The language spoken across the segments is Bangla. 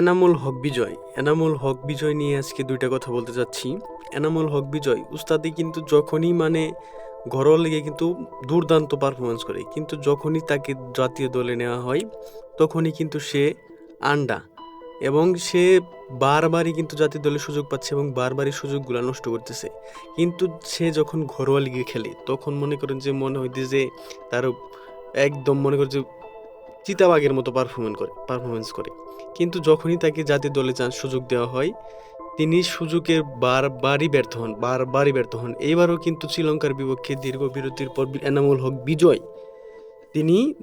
এনামুল হক বিজয়। এনামুল হক বিজয় নিয়ে আজকে দুইটা কথা বলতে চাচ্ছি। এনামুল হক বিজয় উস্তাদি কিন্তু যখনই মানে ঘরোয়া লিগে কিন্তু দুর্দান্ত পারফরমেন্স করে। কিন্তু যখনই তাকে জাতীয় দলে নেওয়া হয়, তখনই কিন্তু সে আন্ডা এবং সে বারবারই কিন্তু জাতীয় দলে সুযোগ পাচ্ছে এবং বারবারই সুযোগগুলো নষ্ট করতেছে। কিন্তু সে যখন ঘরোয়া লিগে খেলে, তখন মনে করেন যে মনে হইতে যে তার একদম মনে করে যে চিতাবাগের মতো পারফরমেন্স করে পারফরমেন্স করে। কিন্তু যখনই তাকে জাতীয় দলে চান্স সুযোগ দেওয়া হয়, তিনি সুযোগের বারবারই ব্যর্থ হন, বারবারই ব্যর্থ হন। এইবারও কিন্তু শ্রীলঙ্কার বিপক্ষে দীর্ঘ বিরতির পর এনামুল হক বিজয়। তিনি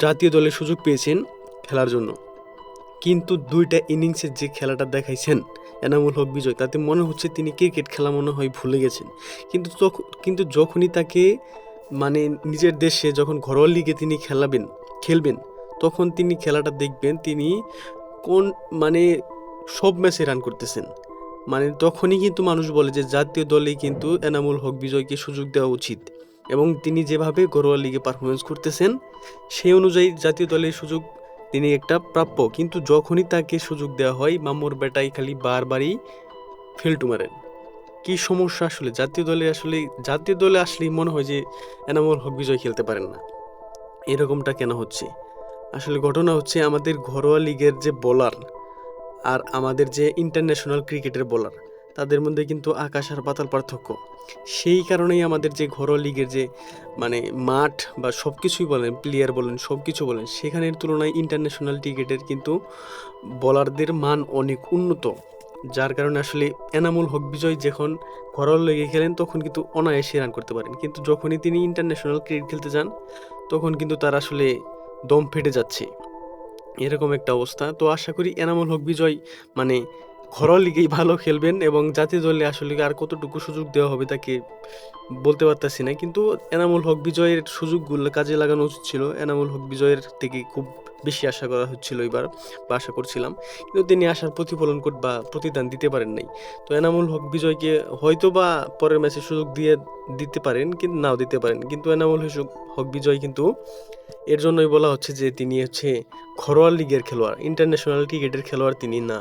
জাতীয় দলে সুযোগ পেয়েছেন খেলার জন্য। কিন্তু দুইটা ইনিংসের যে খেলাটা দেখাইছেন, এনামুল হক বিজয়, তাতে মনে হচ্ছে তিনি ক্রিকেট খেলা মনে হয় ভুলে গেছেন। কিন্তু কিন্তু যখনই তাকে মানে নিজের দেশে যখন ঘরোয়া লিগে তিনি খেলাবেন, খেলবেন তখন তিনি খেলাটা দেখবেন, তিনি কোন মানে সব ম্যাচে রান করতেছেন। মানে তখনই কিন্তু মানুষ বলে যে জাতীয় দলে কিন্তু এনামুল হক বিজয়কে সুযোগ দেওয়া উচিত। এবং তিনি যেভাবে ঘরোয়া লিগে পারফরমেন্স করতেছেন সেই অনুযায়ী জাতীয় দলের সুযোগ তিনি একটা প্রাপ্য। কিন্তু যখনই তাকে সুযোগ দেওয়া হয়, মামুর বেটাই খালি বারবারই ফিল্টু মারেন। কি সমস্যা আসলে? জাতীয় দলে আসলে, জাতীয় দলে আসলেই মনে হয় যে এনামুল হক বিজয় খেলতে পারেন না। এরকমটা কেন হচ্ছে? আসলে ঘটনা হচ্ছে আমাদের ঘরোয়া লিগের যে বোলার আর আমাদের যে ইন্টারন্যাশনাল ক্রিকেটের বোলার তাদের মধ্যে কিন্তু আকাশ আর পাতাল পার্থক্য। সেই কারণেই আমাদের যে ঘরোয়া লিগের যে মানে মাঠ বা সব কিছুই বলেন প্লেয়ার বলেন সব কিছু বলেন, সেখানের তুলনায় ইন্টারন্যাশনাল ক্রিকেটের কিন্তু বলারদের মান অনেক উন্নত। যার কারণে আসলে এনামুল হক বিজয় যখন ঘরোয়া লিগে খেলেন, তখন কিন্তু অনায়াসে রান করতে পারেন। কিন্তু যখনই তিনি ইন্টারন্যাশনাল ক্রিকেট খেলতে যান, তখন কিন্তু তার আসলে দম ফেটে যাচ্ছে। এরকম একটা অবস্থা। তো আশা করি এনামুল হক বিজয় মানে ঘরোয়া লিগেই ভালো খেলবেন এবং জাতীয় দলে আসলে আর কতটুকু সুযোগ দেওয়া হবে তাকে বলতে পারতেছি না। কিন্তু এনামুল হক বিজয়ের সুযোগগুলো কাজে লাগানো উচিত ছিল। এনামুল হক বিজয়ের থেকে খুব বেশি আশা করা হচ্ছিল এবার, বা আশা করছিলাম। কিন্তু তিনি আশার প্রতিফলন বা প্রতিদান দিতে পারেন নাই। তো এনামুল হক বিজয়কে হয়তো বা পরের ম্যাচে সুযোগ দিয়ে দিতে পারেন, কিন্তু নাও দিতে পারেন। কিন্তু এনামুল হক বিজয় কিন্তু এর জন্যই বলা হচ্ছে যে, তিনি হচ্ছে ঘরোয়া লিগের খেলোয়াড়, ইন্টারন্যাশনাল ক্রিকেটের খেলোয়াড় তিনি না।